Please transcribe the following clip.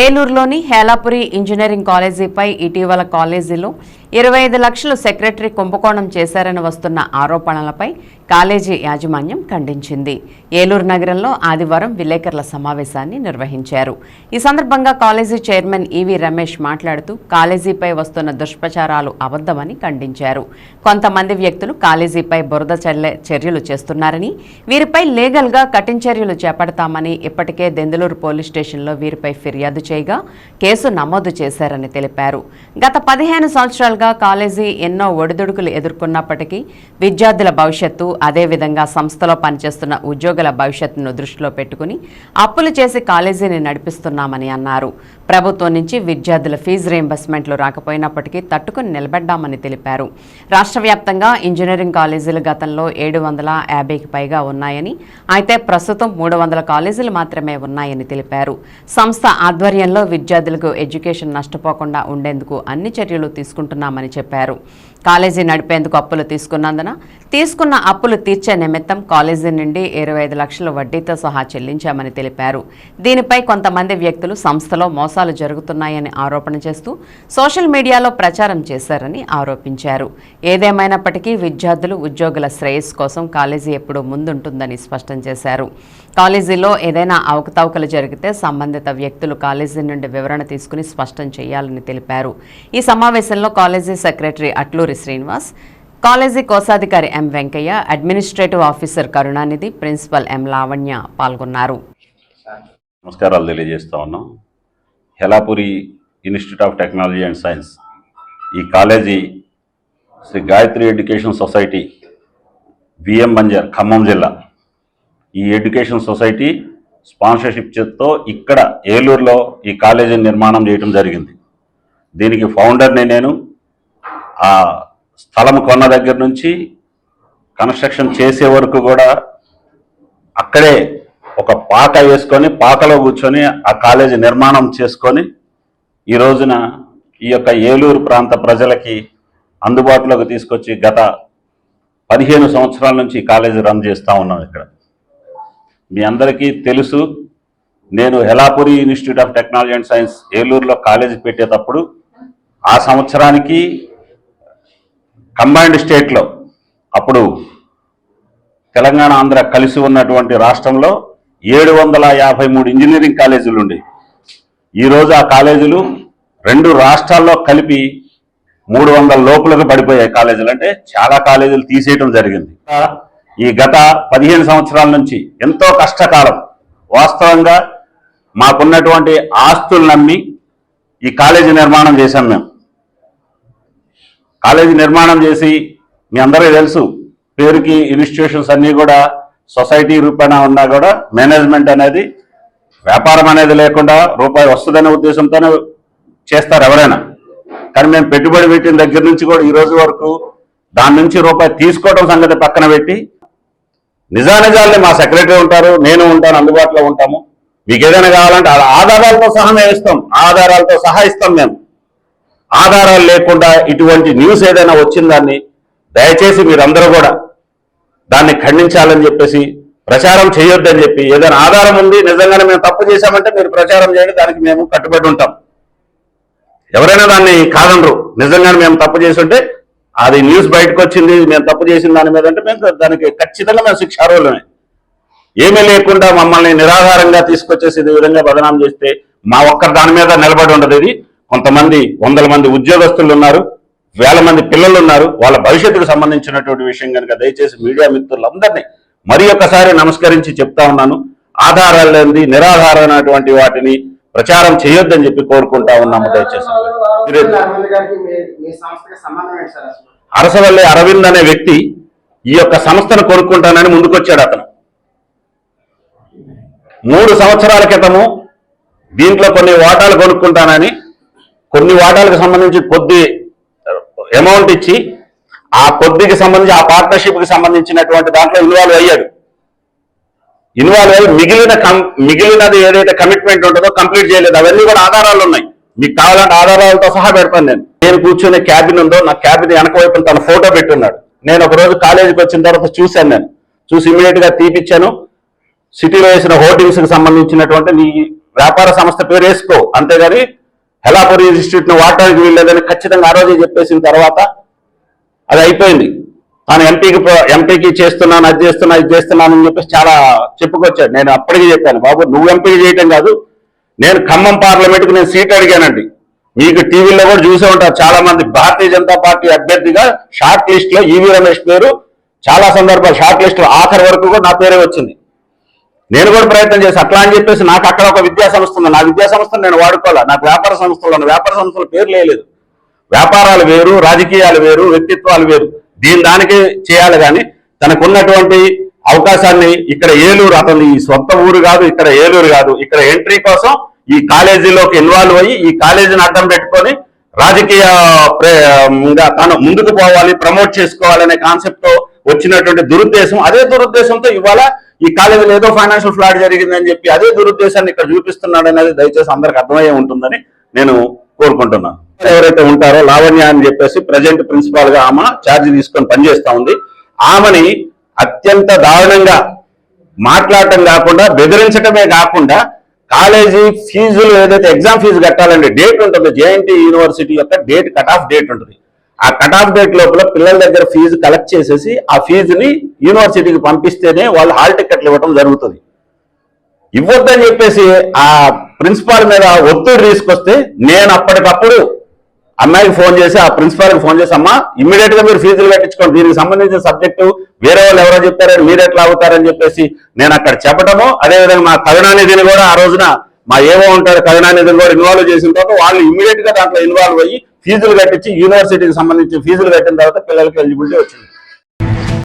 ఏలూరులోని Helapuri engineering కాలేజీపై ఇటీవల కాలేజీలో ఇరవై ఐదు లక్షలు సెక్రటరీ కుంభకోణం చేశారని వస్తున్న ఆరోపణలపై కాలేజీ యాజమాన్యం ఖండించింది. ఏలూరు నగరంలో ఆదివారం విలేకరుల సమావేశాన్ని నిర్వహించారు. ఈ సందర్భంగా కాలేజీ చైర్మన్ ఈవి రమేష్ మాట్లాడుతూ కాలేజీపై వస్తున్న దుష్ప్రచారాలు అబద్ధమని ఖండించారు. కొంతమంది వ్యక్తులు కాలేజీపై బురద చల్లే చర్యలు చేస్తున్నారని వీరిపై లీగల్గా కఠిన చర్యలు చేపడతామని ఇప్పటికే దెందులూరు పోలీస్ స్టేషన్లో వీరిపై ఫిర్యాదు చేయగా కేసు నమోదు చేశారని తెలిపారు. గత పదిహేను సంవత్సరాలుగా కాలేజీ ఎన్నో ఒడిదుడుకులు ఎదుర్కొన్నప్పటికీ విద్యార్థుల భవిష్యత్తు అదేవిధంగా సంస్థలో పనిచేస్తున్న ఉద్యోగుల భవిష్యత్తును దృష్టిలో పెట్టుకుని అప్పులు చేసి కాలేజీని నడిపిస్తున్నామని అన్నారు. ప్రభుత్వం నుంచి విద్యార్థుల ఫీజు రీయింబర్స్మెంట్లు రాకపోయినప్పటికీ తట్టుకుని నిలబడ్డామని తెలిపారు. రాష్ట్ర వ్యాప్తంగా ఇంజనీరింగ్ కాలేజీలు గతంలో ఏడు వందల యాభైకి పైగా ఉన్నాయని అయితే ప్రస్తుతం మూడు వందల కాలేజీలు మాత్రమే ఉన్నాయని తెలిపారు. సంస్థ ఆధ్వర్యంలో విద్యార్థులకు ఎడ్యుకేషన్ నష్టపోకుండా ఉండేందుకు అన్ని చర్యలు తీసుకుంటున్నామని చెప్పారు. కాలేజీ నడిపేందుకు అప్పులు తీసుకున్నందున తీసుకున్న అప్పులు తీర్చే నిమిత్తం కాలేజీ నుండి ఇరవై ఐదు లక్షల వడ్డీతో సహా చెల్లించామని తెలిపారు. దీనిపై కొంతమంది వ్యక్తులు సంస్థలో మోసాలు జరుగుతున్నాయని ఆరోపణ చేస్తూ సోషల్ మీడియాలో ప్రచారం చేశారని ఆరోపించారు. ఏదేమైనప్పటికీ విద్యార్థులు ఉద్యోగుల శ్రేయస్సు కోసం కాలేజీ ఎప్పుడూ ముందుంటుందని స్పష్టం చేశారు. కాలేజీలో ఏదైనా అవకతవకలు జరిగితే సంబంధిత వ్యక్తులు కాలేజీ నుండి వివరణ తీసుకుని స్పష్టం చేయాలని తెలిపారు. ఈ సమావేశంలో college secretary Atluri Srinivas college కోశాధికారి M Venkaiah administrative officer Karunanidhi principal M Lavanya పాల్గొన్నారు. నమస్కారాలు తెలియజేస్తా ఉన్నాం. Helapuri institute of technology and science ఈ college Sri Gayatri education society BM మంజర్ Khammam జిల్లా. ఈ ఎడ్యుకేషన్ సొసైటీ స్పాన్సర్షిప్ స్పాన్సర్షిప్తో ఇక్కడ ఏలూరులో ఈ కాలేజీ నిర్మాణం చేయడం జరిగింది. దీనికి ఫౌండర్ని నేను ఆ స్థలం కొన్న దగ్గర నుంచి కన్స్ట్రక్షన్ చేసే వరకు కూడా అక్కడే ఒక పాక వేసుకొని పాకలో కూర్చొని ఆ కాలేజీ నిర్మాణం చేసుకొని ఈ రోజున ఈ యొక్క ఏలూరు ప్రాంత ప్రజలకి అందుబాటులోకి తీసుకొచ్చి గత పదిహేను సంవత్సరాల నుంచి ఈ కాలేజీ రన్ చేస్తూ ఉన్నాం ఇక్కడ. మీ అందరికీ తెలుసు నేను Helapuri institute of technology and science ఏలూరులో కాలేజీ పెట్టేటప్పుడు ఆ సంవత్సరానికి కంబైన్డ్ స్టేట్లో అప్పుడు తెలంగాణ ఆంధ్ర కలిసి ఉన్నటువంటి రాష్ట్రంలో ఏడు వందల యాభై మూడు ఇంజనీరింగ్ కాలేజీలు ఉండేవి ఈరోజు ఆ కాలేజీలు రెండు రాష్ట్రాల్లో కలిపి మూడు వందల లోపలకు పడిపోయాయి కాలేజీలు. అంటే చాలా కాలేజీలు తీసేయటం జరిగింది. ఈ గత పదిహేను సంవత్సరాల నుంచి ఎంతో కష్టకాలం వాస్తవంగా మాకున్నటువంటి ఆస్తులు నమ్మి ఈ కాలేజీ నిర్మాణం చేశాం మేము. కాలేజీ నిర్మాణం చేసి మీ అందరికీ తెలుసు పేరుకి ఇన్స్టిట్యూషన్స్ అన్నీ కూడా సొసైటీ రూపాన ఉన్నా కూడా మేనేజ్మెంట్ అనేది వ్యాపారం అనేది లేకుండా రూపాయి వస్తుందనే ఉద్దేశంతోనే చేస్తారు ఎవరైనా. కానీ మేము పెట్టుబడి పెట్టిన దగ్గర నుంచి కూడా ఈ రోజు వరకు దాని నుంచి రూపాయి తీసుకోవడం సంగతి పక్కన పెట్టి నిజానిజాలని మా సెక్రటరీ ఉంటారు నేను ఉంటాను అందుబాటులో ఉంటాము. మీకు ఏదైనా కావాలంటే ఆధారాలతో సహా మేము ఇస్తాం. ఆధారాలతో సహా ఇస్తాం మేము. ఆధారాలు లేకుండా ఇటువంటి న్యూస్ ఏదైనా వచ్చిందాన్ని దయచేసి మీరందరూ కూడా దాన్ని ఖండించాలని చెప్పేసి ప్రచారం చేయొద్దని చెప్పి ఏదైనా ఆధారం ఉంది నిజంగానే మేము తప్పు చేశామంటే మీరు ప్రచారం చేయండి దానికి మేము కట్టుబడి ఉంటాం. ఎవరైనా దాన్ని కాదనరు నిజంగానే మేము తప్పు చేసి ఉంటే అది న్యూస్ బయటకు వచ్చింది మేము తప్పు చేసిన దాని మీద అంటే మేము దానికి ఖచ్చితంగా మేము శిక్ష అర్హులమే ఏమీ లేకుండా మమ్మల్ని నిరాధారంగా తీసుకొచ్చేసి ఈ విధంగా బదనాం చేస్తే మా ఒక్కరి దాని మీద నిలబడి ఉండదు ఇది. కొంతమంది వందల మంది ఉద్యోగస్తులు ఉన్నారు వేల మంది పిల్లలు ఉన్నారు. వాళ్ళ భవిష్యత్తుకు సంబంధించినటువంటి విషయం కనుక దయచేసి మీడియా మిత్రులందరినీ మరి ఒక్కసారి నమస్కరించి చెప్తా ఉన్నాను. ఆధారాలు నిరాధారమైనటువంటి వాటిని ప్రచారం చేయొద్దని చెప్పి కోరుకుంటా ఉన్నాము దయచేసి. అరసవల్లి అరవింద్ అనే వ్యక్తి ఈ యొక్క సంస్థను కొనుక్కుంటానని ముందుకొచ్చాడు అతను. మూడు సంవత్సరాల క్రితము దీంట్లో కొన్ని వాటాలు కొనుక్కుంటానని కొన్ని వాటాలకు సంబంధించి కొద్ది అమౌంట్ ఇచ్చి ఆ కొద్దికి సంబంధించి ఆ పార్ట్నర్షిప్కి సంబంధించినటువంటి దాంట్లో ఇన్వాల్వ్ అయ్యాడు. ఇన్వాల్వ్ అయ్యి మిగిలిన మిగిలినది ఏదైతే కమిట్మెంట్ ఉంటుందో కంప్లీట్ చేయలేదు. అవన్నీ కూడా ఆధారాలు ఉన్నాయి. మీకు కావాలంటే ఆధారాలతో సహా పెడతాను నేను. నేను కూర్చునే క్యాబిన్ ఉందో నా క్యాబిన్ వెనక వైపు తన ఫోటో పెట్టున్నాడు. నేను ఒక రోజు కాలేజీకి వచ్చిన తర్వాత చూశాను నేను. చూసి ఇమీడియట్గా తీపిచ్చాను. సిటీలో వేసిన హోర్డింగ్స్కి సంబంధించినటువంటి నీ వ్యాపార సంస్థ పేరు వేసుకో. అంతేగాని హెలాపూర్ ఇన్స్టిట్యూట్ను వాడటానికి వీల్లేదని ఖచ్చితంగా ఆ రోజే చెప్పేసిన తర్వాత అది అయిపోయింది. తాను ఎంపీకి ఎంపీకి చేస్తున్నాను అది చేస్తున్నా ఇది చేస్తున్నాను అని చెప్పేసి చాలా చెప్పుకొచ్చాడు. నేను అప్పటికి చెప్పాను బాబు నువ్వు ఎంపీకి చేయటం కాదు నేను ఖమ్మం పార్లమెంట్కి నేను సీట్ అడిగానండి. మీకు టీవీలో కూడా చూసే ఉంటారు చాలా మంది భారతీయ జనతా పార్టీ అభ్యర్థిగా షార్ట్ లిస్ట్లో ఈవీ రమేష్ పేరు. చాలా సందర్భాలు షార్ట్ లిస్ట్లో ఆఖరి వరకు కూడా నా పేరే వచ్చింది. నేను కూడా ప్రయత్నం చేసి అట్లా అని చెప్పేసి నాకు అక్కడ ఒక విద్యా సంస్థ ఉంది. నా విద్యా సంస్థను నేను వాడుకోవాలా? నాకు వ్యాపార సంస్థలు వ్యాపార సంస్థల పేరు లేదు వ్యాపారాలు వేరు రాజకీయాలు వేరు వ్యక్తిత్వాలు వేరు. దీని దానికి చేయాలి కానీ తనకున్నటువంటి అవకాశాన్ని ఇక్కడ ఏలూరు అతను ఈ సొంత ఊరు కాదు ఇక్కడ ఏలూరు కాదు ఇక్కడ ఎంట్రీ కోసం ఈ కాలేజీలోకి ఇన్వాల్వ్ అయ్యి ఈ కాలేజీని అడ్డం పెట్టుకొని రాజకీయ ప్రే- తను ముందుకు పోవాలి ప్రమోట్ చేసుకోవాలనే కాన్సెప్ట్తో వచ్చినటువంటి దురుద్దేశం అదే దురుద్దేశంతో ఇవాళ ఈ కాలేజీలో ఏదో ఫైనాన్షియల్ ఫ్లాట్ జరిగిందని చెప్పి అదే దురుద్దేశాన్ని ఇక్కడ చూపిస్తున్నాడు అనేది దయచేసి అందరికి అర్థమయ్యే ఉంటుందని నేను కోరుకుంటున్నాను. ఎవరైతే ఉంటారో లావణ్య అని చెప్పేసి ప్రజెంట్ ప్రిన్సిపాల్గా ఆమె ఛార్జ్ తీసుకొని పనిచేస్తా ఉంది. ఆమెని అత్యంత దారుణంగా మాట్లాడటం కాకుండా బెదిరించడమే కాకుండా కాలేజీ ఫీజులు ఏదైతే ఎగ్జామ్ ఫీజు కట్టాలండి డేట్ ఉంటుంది. జేఎన్టీ యూనివర్సిటీ యొక్క డేట్ కట్ ఆఫ్ డేట్ ఉంటుంది. ఆ కట్ ఆఫ్ డేట్ లోపల పిల్లల దగ్గర ఫీజు కలెక్ట్ చేసేసి ఆ ఫీజుని యూనివర్సిటీకి పంపిస్తేనే వాళ్ళు హాల్ టికెట్లు ఇవ్వడం జరుగుతుంది. ఇవ్వద్దని చెప్పేసి ఆ ప్రిన్సిపాల్ మీద ఒత్తిడి తీసుకొస్తే నేను అప్పటికప్పుడు అమ్మాయికి ఫోన్ చేసి ఆ ప్రిన్సిపాల్కి ఫోన్ చేసి అమ్మా ఇమ్మీడియట్గా మీరు ఫీజులు కట్టించుకోండి. దీనికి సంబంధించిన సబ్జెక్టు వేరే వాళ్ళు ఎవరో చెప్తారని మీరు ఎట్లా అవుతారని చెప్పేసి నేను అక్కడ చెప్పడము అదేవిధంగా మా కరుణానిధిని కూడా ఆ రోజున మా ఏవో ఉంటారు కరుణానిధిని కూడా ఇన్వాల్వ్ చేసిన తర్వాత వాళ్ళు ఇమ్మీడియట్గా దాంట్లో ఇన్వాల్వ్ అయ్యి ఫీజులు కట్టించి యూనివర్సిటీకి సంబంధించి ఫీజులు కట్టిన తర్వాత పిల్లలకి ఎలిజిబిలిటీ వచ్చింది.